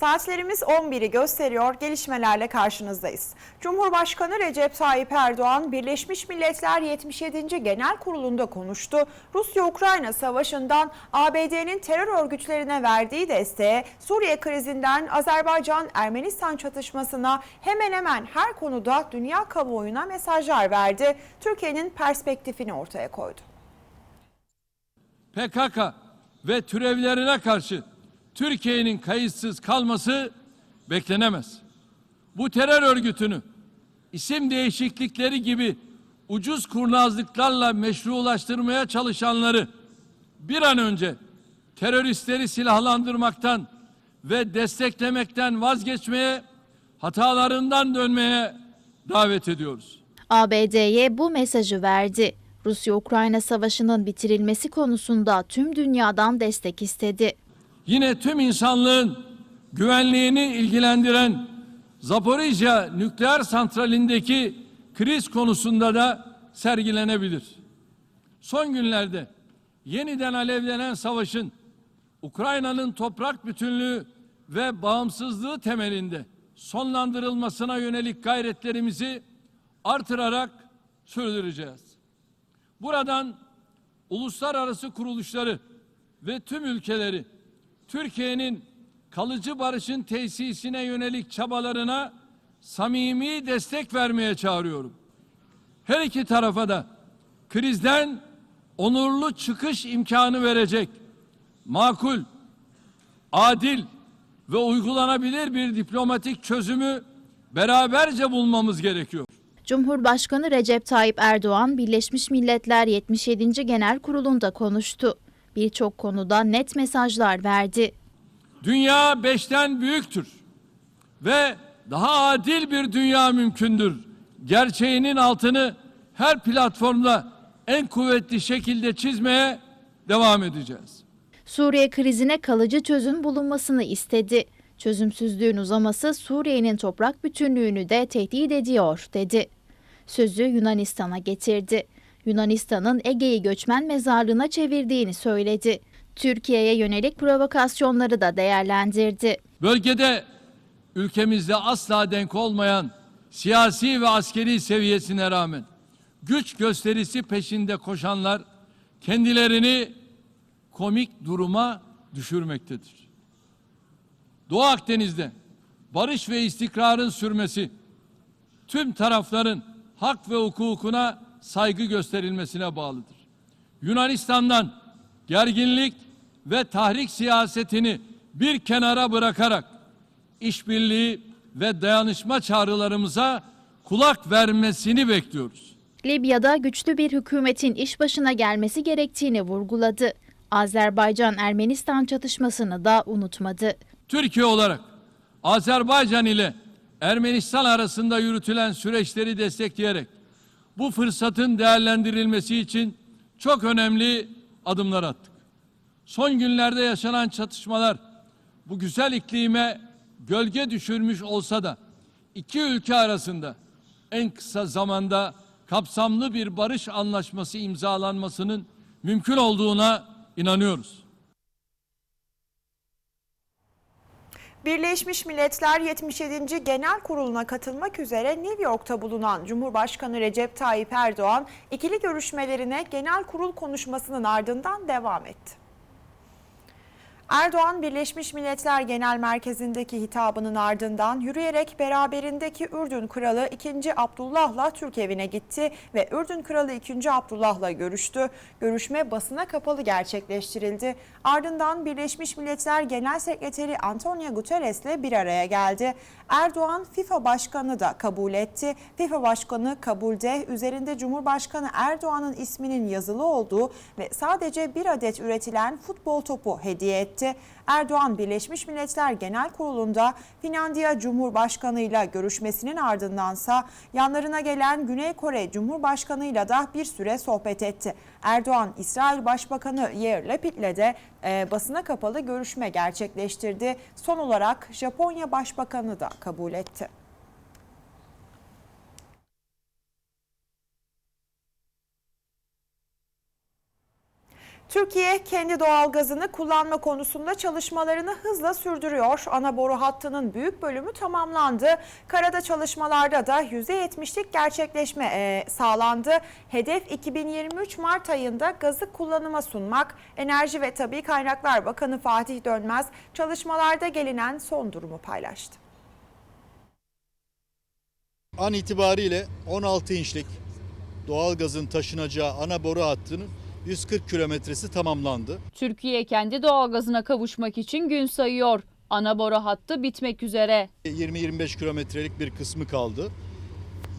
Saatlerimiz 11'i gösteriyor. Gelişmelerle karşınızdayız. Cumhurbaşkanı Recep Tayyip Erdoğan Birleşmiş Milletler 77. Genel Kurulu'nda konuştu. Rusya-Ukrayna savaşından ABD'nin terör örgütlerine verdiği desteğe, Suriye krizinden Azerbaycan-Ermenistan çatışmasına hemen hemen her konuda dünya kamuoyuna mesajlar verdi. Türkiye'nin perspektifini ortaya koydu. PKK ve türevlerine karşı Türkiye'nin kayıtsız kalması beklenemez. Bu terör örgütünü isim değişiklikleri gibi ucuz kurnazlıklarla meşrulaştırmaya çalışanları bir an önce teröristleri silahlandırmaktan ve desteklemekten vazgeçmeye, hatalarından dönmeye davet ediyoruz. ABD'ye bu mesajı verdi. Rusya-Ukrayna savaşının bitirilmesi konusunda tüm dünyadan destek istedi. Yine tüm insanlığın güvenliğini ilgilendiren Zaporijya nükleer santralindeki kriz konusunda da sergilenebilir. Son günlerde yeniden alevlenen savaşın Ukrayna'nın toprak bütünlüğü ve bağımsızlığı temelinde sonlandırılmasına yönelik gayretlerimizi artırarak sürdüreceğiz. Buradan uluslararası kuruluşları ve tüm ülkeleri Türkiye'nin kalıcı barışın tesisine yönelik çabalarına samimi destek vermeye çağırıyorum. Her iki tarafa da krizden onurlu çıkış imkanı verecek makul, adil ve uygulanabilir bir diplomatik çözümü beraberce bulmamız gerekiyor. Cumhurbaşkanı Recep Tayyip Erdoğan Birleşmiş Milletler 77. Genel Kurulu'nda konuştu. Birçok konuda net mesajlar verdi. Dünya beşten büyüktür ve daha adil bir dünya mümkündür. Gerçeğinin altını her platformda en kuvvetli şekilde çizmeye devam edeceğiz. Suriye krizine kalıcı çözüm bulunmasını istedi. Çözümsüzlüğün uzaması Suriye'nin toprak bütünlüğünü de tehdit ediyor, dedi. Sözü Yunanistan'a getirdi. Yunanistan'ın Ege'yi göçmen mezarlığına çevirdiğini söyledi. Türkiye'ye yönelik provokasyonları da değerlendirdi. Bölgede ülkemizde asla denk olmayan siyasi ve askeri seviyesine rağmen güç gösterisi peşinde koşanlar kendilerini komik duruma düşürmektedir. Doğu Akdeniz'de barış ve istikrarın sürmesi tüm tarafların hak ve hukukuna saygı gösterilmesine bağlıdır. Yunanistan'dan gerginlik ve tahrik siyasetini bir kenara bırakarak işbirliği ve dayanışma çağrılarımıza kulak vermesini bekliyoruz. Libya'da güçlü bir hükümetin iş başına gelmesi gerektiğini vurguladı. Azerbaycan-Ermenistan çatışmasını da unutmadı. Türkiye olarak Azerbaycan ile Ermenistan arasında yürütülen süreçleri destekleyerek bu fırsatın değerlendirilmesi için çok önemli adımlar attık. Son günlerde yaşanan çatışmalar bu güzel iklime gölge düşürmüş olsa da iki ülke arasında en kısa zamanda kapsamlı bir barış anlaşması imzalanmasının mümkün olduğuna inanıyoruz. Birleşmiş Milletler 77. Genel Kurulu'na katılmak üzere New York'ta bulunan Cumhurbaşkanı Recep Tayyip Erdoğan ikili görüşmelerine genel kurul konuşmasının ardından devam etti. Erdoğan Birleşmiş Milletler Genel Merkezi'ndeki hitabının ardından yürüyerek beraberindeki Ürdün Kralı 2. Abdullah'la Türk evine gitti ve Ürdün Kralı 2. Abdullah'la görüştü. Görüşme basına kapalı gerçekleştirildi. Ardından Birleşmiş Milletler Genel Sekreteri Antonio Guterres'le bir araya geldi. Erdoğan FIFA Başkanı da kabul etti. FIFA Başkanı kabulde üzerinde Cumhurbaşkanı Erdoğan'ın isminin yazılı olduğu ve sadece bir adet üretilen futbol topu hediye etti. Erdoğan Birleşmiş Milletler Genel Kurulu'nda Finlandiya Cumhurbaşkanı ile görüşmesinin ardındansa yanlarına gelen Güney Kore Cumhurbaşkanı ile da bir süre sohbet etti. Erdoğan İsrail Başbakanı Yair Lapid'le de e, basına kapalı görüşme gerçekleştirdi. Son olarak Japonya Başbakanı da kabul etti. Türkiye kendi doğalgazını kullanma konusunda çalışmalarını hızla sürdürüyor. Ana boru hattının büyük bölümü tamamlandı. Karada çalışmalarda da %70'lik gerçekleşme e, sağlandı. Hedef 2023 Mart ayında gazı kullanıma sunmak. Enerji ve Tabi Kaynaklar Bakanı Fatih Dönmez çalışmalarda gelinen son durumu paylaştı. An itibariyle 16 inçlik doğalgazın taşınacağı ana boru hattının 140 kilometresi tamamlandı. Türkiye kendi doğalgazına kavuşmak için gün sayıyor. Ana boru hattı bitmek üzere. 20-25 kilometrelik bir kısmı kaldı.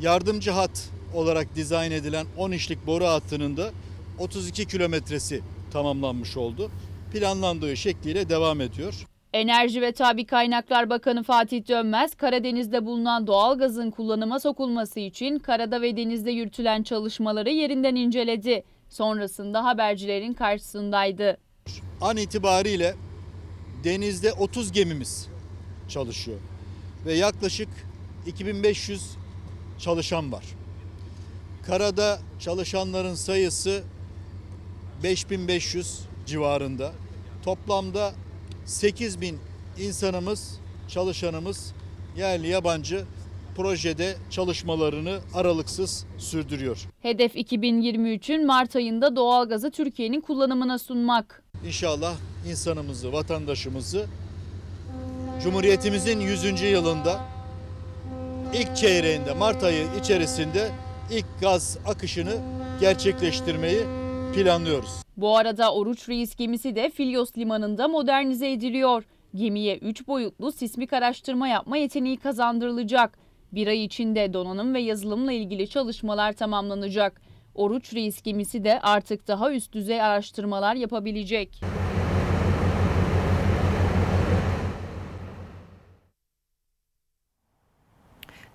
Yardımcı hat olarak dizayn edilen 10 inçlik boru hattının da 32 kilometresi tamamlanmış oldu. Planlandığı şekliyle devam ediyor. Enerji ve Tabi Kaynaklar Bakanı Fatih Dönmez, Karadeniz'de bulunan doğalgazın kullanıma sokulması için karada ve denizde yürütülen çalışmaları yerinden inceledi. Sonrasında habercilerin karşısındaydı. An itibariyle denizde 30 gemimiz çalışıyor ve yaklaşık 2500 çalışan var. Karada çalışanların sayısı 5500 civarında. Toplamda 8000 insanımız, çalışanımız yerli yabancı projede çalışmalarını aralıksız sürdürüyor. Hedef 2023'ün Mart ayında doğalgazı Türkiye'nin kullanımına sunmak. İnşallah insanımızı, vatandaşımızı Cumhuriyetimizin 100. yılında ilk çeyreğinde Mart ayı içerisinde ilk gaz akışını gerçekleştirmeyi planlıyoruz. Bu arada Oruç Reis gemisi de Filyos limanında modernize ediliyor. Gemiye 3 boyutlu sismik araştırma yapma yeteneği kazandırılacak. Bir ay içinde donanım ve yazılımla ilgili çalışmalar tamamlanacak. Oruç Reis gemisi de artık daha üst düzey araştırmalar yapabilecek.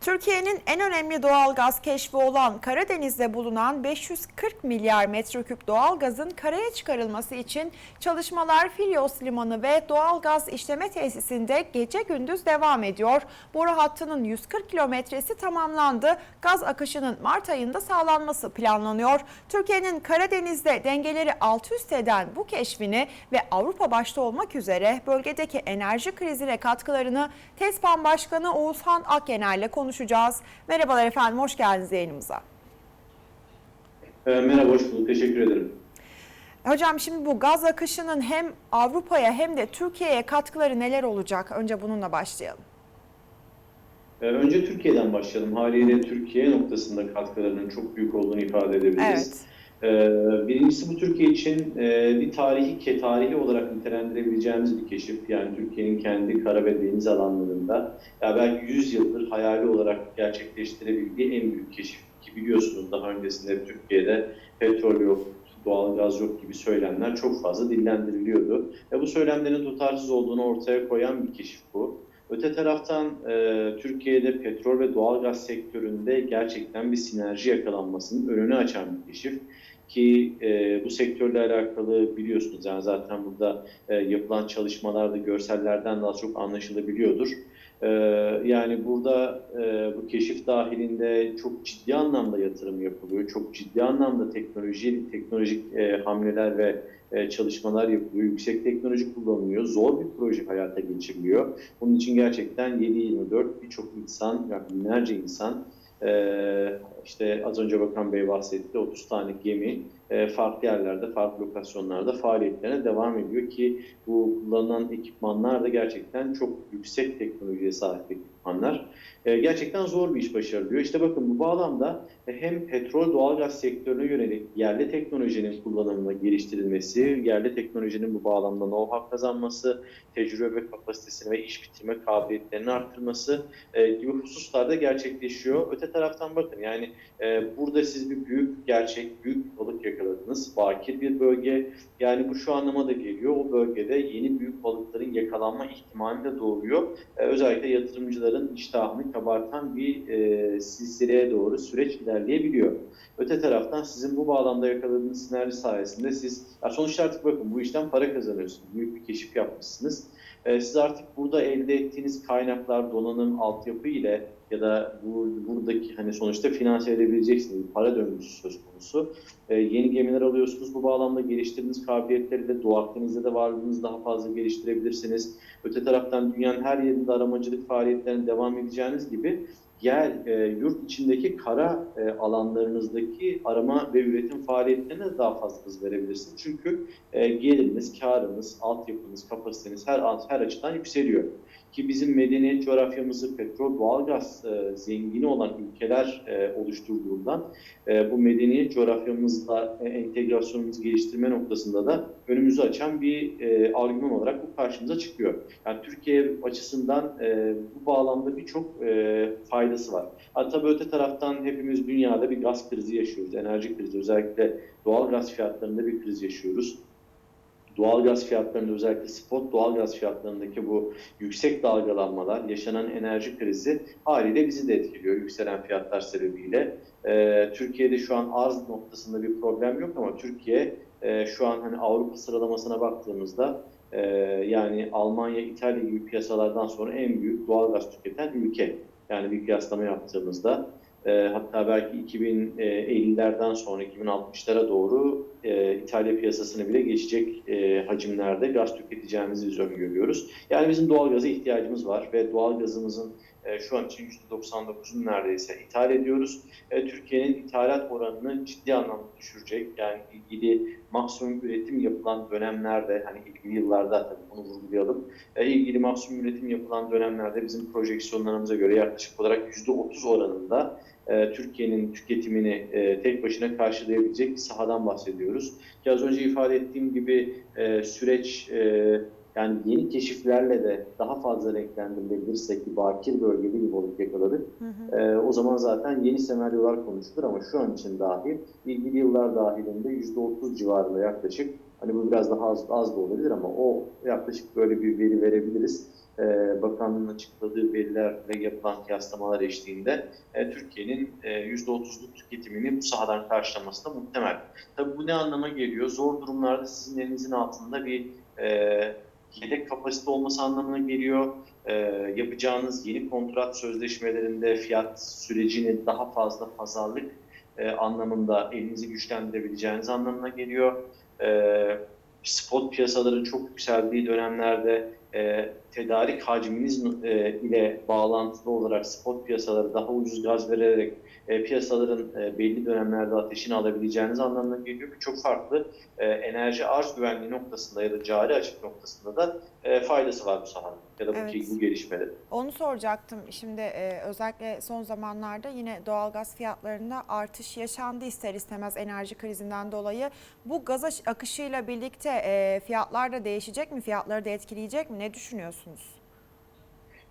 Türkiye'nin en önemli doğal gaz keşfi olan Karadeniz'de bulunan 540 milyar metreküp doğal gazın karaya çıkarılması için çalışmalar Filyos Limanı ve doğal gaz işleme tesisinde gece gündüz devam ediyor. Boru hattının 140 kilometresi tamamlandı. Gaz akışının Mart ayında sağlanması planlanıyor. Türkiye'nin Karadeniz'de dengeleri alt üst eden bu keşfini ve Avrupa başta olmak üzere bölgedeki enerji krizine katkılarını TESPAN Başkanı Oğuzhan Akyener ile konuşacağız. Merhabalar efendim, hoş geldiniz yayınımıza. Ee, Merhaba, hoş bulduk. Teşekkür ederim. Hocam şimdi bu gaz akışının hem Avrupa'ya hem de Türkiye'ye katkıları neler olacak? Önce bununla başlayalım. Ee, Önce Türkiye'den başlayalım. Haliyle Türkiye noktasında katkılarının çok büyük olduğunu ifade edebiliriz. Evet. Ee, Birincisi bu Türkiye için e, bir tarihi ke tarihi olarak nitelendirebileceğimiz bir keşif. Yani Türkiye'nin kendi kara ve deniz alanlarında ya belki 100 yıldır hayali olarak gerçekleştirebildiği en büyük keşif. Ki biliyorsunuz daha öncesinde Türkiye'de petrol yok, doğalgaz yok gibi söylemler çok fazla dillendiriliyordu. Ve bu söylemlerin tutarsız olduğunu ortaya koyan bir keşif bu. Öte taraftan e, Türkiye'de petrol ve doğalgaz sektöründe gerçekten bir sinerji yakalanmasının önünü açan bir keşif. Ki e, bu sektörle alakalı biliyorsunuz yani zaten burada e, yapılan çalışmalarda görsellerden daha çok anlaşılabiliyordur. E, yani burada e, bu keşif dahilinde çok ciddi anlamda yatırım yapılıyor. Çok ciddi anlamda teknoloji, teknolojik e, hamleler ve e, çalışmalar yapılıyor. Yüksek teknoloji kullanılıyor. Zor bir proje hayata geçiriliyor. Bunun için gerçekten 7-24 birçok insan, yani binlerce insan e, işte az önce Bakan Bey bahsetti 30 tane gemi farklı yerlerde, farklı lokasyonlarda faaliyetlerine devam ediyor ki bu kullanılan ekipmanlar da gerçekten çok yüksek teknolojiye sahip ekipmanlar. E, gerçekten zor bir iş başarılıyor. İşte bakın bu bağlamda hem petrol doğalgaz sektörüne yönelik yerli teknolojinin kullanımına geliştirilmesi, yerli teknolojinin bu bağlamda know-how kazanması, tecrübe ve kapasitesini ve iş bitirme kabiliyetlerini arttırması e, gibi hususlarda gerçekleşiyor. Öte taraftan bakın yani e, burada siz bir büyük gerçek, büyük balık yakaladınız. Bakir bir bölge. Yani bu şu anlama da geliyor. O bölgede yeni büyük balıkların yakalanma ihtimali de doğuyor. E, özellikle yatırımcıların iştahını kabartan bir e, silsileye doğru süreç ilerleyebiliyor. Öte taraftan sizin bu bağlamda yakaladığınız sinerji sayesinde siz sonuçta artık bakın bu işten para kazanıyorsunuz. Büyük bir keşif yapmışsınız. E, siz artık burada elde ettiğiniz kaynaklar, donanım, altyapı ile ya da bu buradaki hani sonuçta finanse edebileceksiniz para döngüsü söz konusu. E, yeni gemiler alıyorsunuz bu bağlamda geliştirdiğiniz kabiliyetleri de Doğu Akdeniz'de de varlığınızı daha fazla geliştirebilirsiniz. Öte taraftan dünyanın her yerinde aramacılık faaliyetlerine devam edeceğiniz gibi yer e, yurt içindeki kara e, alanlarınızdaki arama ve üretim faaliyetlerine daha fazla hız verebilirsiniz. Çünkü e, geliriniz, karınız, altyapınız, kapasiteniz her her açıdan yükseliyor. Ki bizim medeniyet coğrafyamızı petrol, doğalgaz e, zengini olan ülkeler e, oluşturduğundan e, bu medeniyet coğrafyamızla e, entegrasyonumuzu geliştirme noktasında da önümüzü açan bir e, argüman olarak bu karşımıza çıkıyor. Yani Türkiye açısından e, bu bağlamda birçok e, faydası var. Ha, tabii öte taraftan hepimiz dünyada bir gaz krizi yaşıyoruz, enerji krizi. Özellikle doğal gaz fiyatlarında bir kriz yaşıyoruz. Doğal gaz fiyatlarında özellikle spot doğal gaz fiyatlarındaki bu yüksek dalgalanmalar, yaşanan enerji krizi haliyle bizi de etkiliyor yükselen fiyatlar sebebiyle. Ee, Türkiye'de şu an arz noktasında bir problem yok ama Türkiye e, şu an hani Avrupa sıralamasına baktığımızda e, yani Almanya, İtalya gibi piyasalardan sonra en büyük doğal gaz tüketen ülke. Yani bir kıyaslama yaptığımızda e, hatta belki 2050'lerden sonra 2060'lara doğru e, İtalya piyasasını bile geçecek e, hacimlerde gaz tüketeceğimizi biz öngörüyoruz. Yani bizim doğalgaza ihtiyacımız var ve doğalgazımızın e, şu an için %99'unu neredeyse ithal ediyoruz. E, Türkiye'nin ithalat oranını ciddi anlamda düşürecek. Yani ilgili maksimum üretim yapılan dönemlerde, hani ilgili yıllarda tabii bunu vurgulayalım. E, ilgili maksimum üretim yapılan dönemlerde bizim projeksiyonlarımıza göre yaklaşık olarak %30 oranında e, Türkiye'nin tüketimini e, tek başına karşılayabilecek bir sahadan bahsediyoruz. Ki az önce ifade ettiğim gibi e, süreç e, yani yeni keşiflerle de daha fazla renklendirilebilirsek ki bakir bölgede bir balık yakaladık. Hı hı. e, o zaman zaten yeni senaryolar konuşulur ama şu an için dahil ilgili yıllar dahilinde %30 civarında yaklaşık hani bu biraz daha az, az da olabilir ama o yaklaşık böyle bir veri verebiliriz. E, bakanlığın açıkladığı verilerle yapılan kıyaslamalar eşliğinde e, Türkiye'nin e, %30'luk tüketimini bu sahadan karşılaması da muhtemel. Tabii bu ne anlama geliyor? Zor durumlarda sizin elinizin altında bir e, yedek kapasite olması anlamına geliyor. E, yapacağınız yeni kontrat sözleşmelerinde fiyat sürecini daha fazla pazarlık e, anlamında elinizi güçlendirebileceğiniz anlamına geliyor. E, spot piyasaların çok yükseldiği dönemlerde e, tedarik hacminiz e, ile bağlantılı olarak spot piyasaları daha ucuz gaz vererek e, piyasaların e, belli dönemlerde ateşini alabileceğiniz anlamına geliyor. Birçok farklı e, enerji arz güvenliği noktasında ya da cari açık noktasında da e, faydası var bu sahanın ya da bu, Evet. bu gelişmelerin. Onu soracaktım. Şimdi e, özellikle son zamanlarda yine doğalgaz fiyatlarında artış yaşandı ister istemez enerji krizinden dolayı. Bu gaz akışıyla birlikte e, fiyatlar da değişecek mi? Fiyatları da etkileyecek mi? Ne düşünüyorsunuz?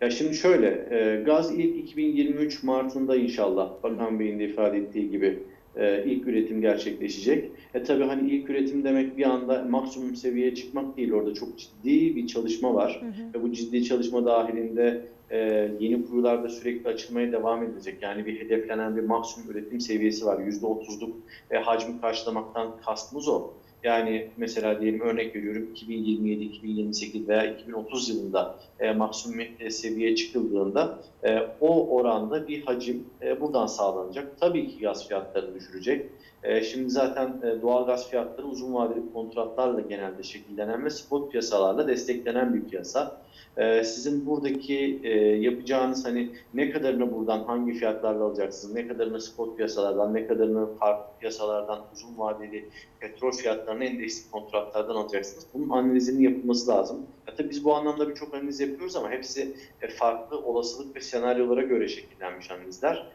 Ya şimdi şöyle, e, gaz ilk 2023 Mart'ında inşallah Bakan Bey'in de ifade ettiği gibi e, ilk üretim gerçekleşecek. E tabii hani ilk üretim demek bir anda maksimum seviyeye çıkmak değil. Orada çok ciddi bir çalışma var. Hı hı. Ve bu ciddi çalışma dahilinde e, yeni kuyularda sürekli açılmaya devam edecek. Yani bir hedeflenen bir maksimum üretim seviyesi var. %30'luk e, hacmi karşılamaktan kastımız o. Yani mesela diyelim örnek veriyorum 2027, 2028 veya 2030 yılında e, maksimum e, seviyeye çıkıldığında e, o oranda bir hacim e, buradan sağlanacak. Tabii ki gaz fiyatlarını düşürecek. E, şimdi zaten e, doğal gaz fiyatları uzun vadeli kontratlarla genelde şekillenen ve spot piyasalarla desteklenen bir piyasa. E, sizin buradaki yapacağınız hani ne kadarını buradan hangi fiyatlarla alacaksınız, ne kadarını spot piyasalardan, ne kadarını farklı piyasalardan uzun vadeli petrol fiyatlarına endeksli kontratlardan alacaksınız. Bunun analizinin yapılması lazım. Ya tabii biz bu anlamda birçok analiz yapıyoruz ama hepsi farklı olasılık ve senaryolara göre şekillenmiş analizler.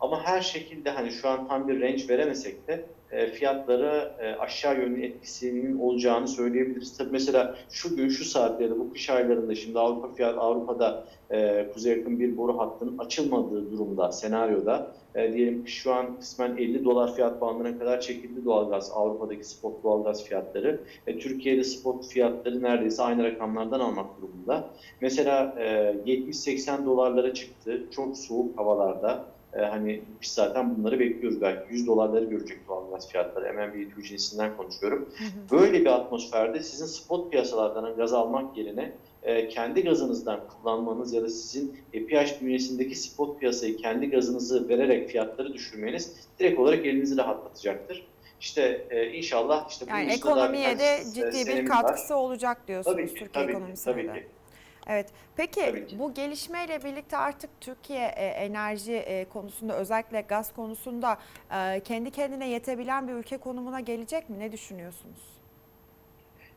Ama her şekilde hani şu an tam bir range veremesek de e, fiyatlara e, aşağı yönlü etkisinin olacağını söyleyebiliriz. Tabii mesela şu gün şu da bu kış aylarında şimdi Avrupa fiyat Avrupa'da e, kuzey yakın bir boru hattının açılmadığı durumda, senaryoda e, diyelim ki şu an kısmen 50 dolar fiyat bandına kadar çekildi doğalgaz Avrupa'daki spot doğalgaz fiyatları. E, Türkiye'de spot fiyatları neredeyse aynı rakamlardan almak durumunda. Mesela e, 70-80 dolarlara çıktı çok soğuk havalarda. E, hani biz zaten bunları bekliyoruz. Belki 100 dolarları görecek doğalgaz fiyatları. MNBTU cinsinden konuşuyorum. Böyle bir atmosferde sizin spot piyasalardan gaz almak yerine e, kendi gazınızdan kullanmanız ya da sizin EPH bünyesindeki spot piyasayı kendi gazınızı vererek fiyatları düşürmeniz direkt olarak elinizi rahatlatacaktır. İşte e, inşallah işte bu Yani ekonomiye de e, ciddi bir senemiz var. katkısı olacak diyorsunuz Tabii ki, Türkiye tabii ekonomisine tabii de. ki. Evet. Peki bu gelişmeyle birlikte artık Türkiye e, enerji e, konusunda özellikle gaz konusunda e, kendi kendine yetebilen bir ülke konumuna gelecek mi? Ne düşünüyorsunuz?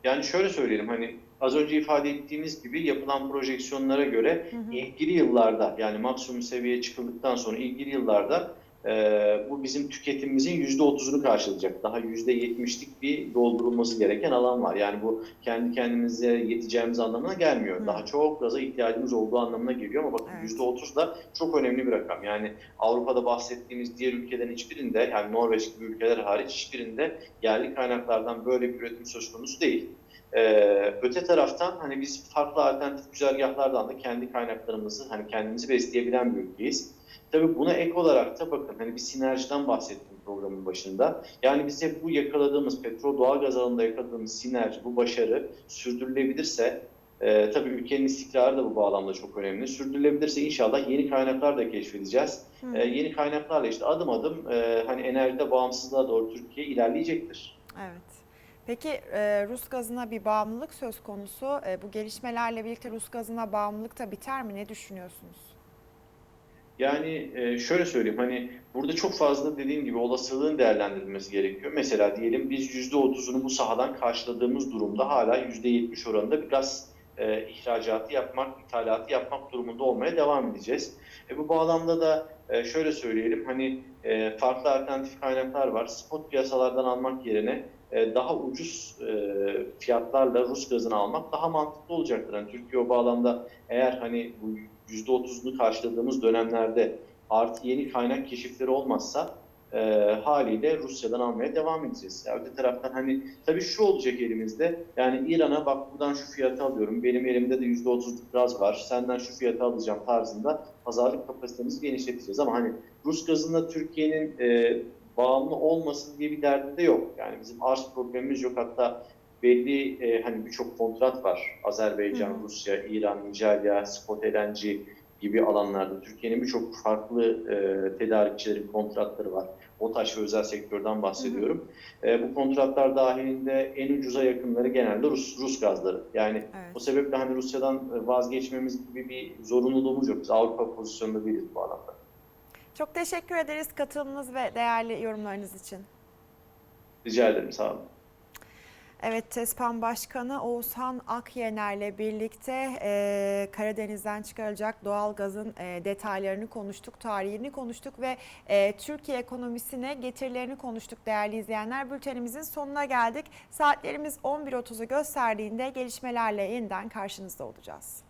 Yani şöyle söyleyelim hani az önce ifade ettiğimiz gibi yapılan projeksiyonlara göre ilgili yıllarda yani maksimum seviyeye çıkıldıktan sonra ilgili yıllarda e, bu bizim tüketimimizin %30'unu karşılayacak. Daha %70'lik bir doldurulması gereken alan var. Yani bu kendi kendimize yeteceğimiz anlamına gelmiyor. Hı. Daha çok gaza ihtiyacımız olduğu anlamına geliyor ama bakın Evet. %30 da çok önemli bir rakam. Yani Avrupa'da bahsettiğimiz diğer ülkelerin hiçbirinde yani Norveç gibi ülkeler hariç hiçbirinde yerli kaynaklardan böyle bir üretim söz konusu değil. Ee, öte taraftan hani biz farklı alternatif güzergahlardan da kendi kaynaklarımızı hani kendimizi besleyebilen bir ülkeyiz. Tabii buna ek olarak da bakın hani bir sinerjiden bahsettim programın başında. Yani bize bu yakaladığımız petrol doğal gaz alanında yakaladığımız sinerji, bu başarı sürdürülebilirse e, tabii ülkenin istikrarı da bu bağlamda çok önemli. Sürdürülebilirse inşallah yeni kaynaklar da keşfedeceğiz. Hı. E, yeni kaynaklarla işte adım adım e, hani enerjide bağımsızlığa doğru Türkiye ilerleyecektir. Evet. Peki e, Rus gazına bir bağımlılık söz konusu. E, bu gelişmelerle birlikte Rus gazına bağımlılık da biter mi? Ne düşünüyorsunuz? Yani e, şöyle söyleyeyim hani burada çok fazla dediğim gibi olasılığın değerlendirilmesi gerekiyor. Mesela diyelim biz %30'unu bu sahadan karşıladığımız durumda hala %70 oranında bir gaz e, ihracatı yapmak, ithalatı yapmak durumunda olmaya devam edeceğiz. E, bu bağlamda da e, şöyle söyleyelim hani e, farklı alternatif kaynaklar var. Spot piyasalardan almak yerine daha ucuz e, fiyatlarla Rus gazını almak daha mantıklı olacaktır. Yani Türkiye o bağlamda eğer hani bu %30'unu karşıladığımız dönemlerde artı yeni kaynak keşifleri olmazsa e, haliyle Rusya'dan almaya devam edeceğiz. Ya öte taraftan hani tabii şu olacak elimizde yani İran'a bak buradan şu fiyatı alıyorum benim elimde de %30'luk gaz var senden şu fiyatı alacağım tarzında pazarlık kapasitemizi genişleteceğiz ama hani Rus gazında Türkiye'nin e, bağımlı olmasın diye bir derdi de yok. Yani bizim arz problemimiz yok hatta belli e, hani birçok kontrat var. Azerbaycan, Hı hı. Rusya, İran, Nijerya, Spot LNG gibi alanlarda Türkiye'nin birçok farklı e, tedarikçilerin kontratları var. OTAŞ ve özel sektörden bahsediyorum. E, bu kontratlar dahilinde en ucuza yakınları genelde Rus, Rus gazları. Yani Evet. o sebeple hani Rusya'dan e, vazgeçmemiz gibi bir zorunluluğumuz yok. Biz Avrupa pozisyonunda değiliz bu alanda. Çok teşekkür ederiz katılımınız ve değerli yorumlarınız için. Rica ederim sağ olun. Evet, TESPAN Başkanı Oğuzhan Akyener'le birlikte e, Karadeniz'den çıkarılacak doğal gazın e, detaylarını konuştuk, tarihini konuştuk ve e, Türkiye ekonomisine getirilerini konuştuk değerli izleyenler. Bültenimizin sonuna geldik. Saatlerimiz 11.30'u gösterdiğinde gelişmelerle yeniden karşınızda olacağız.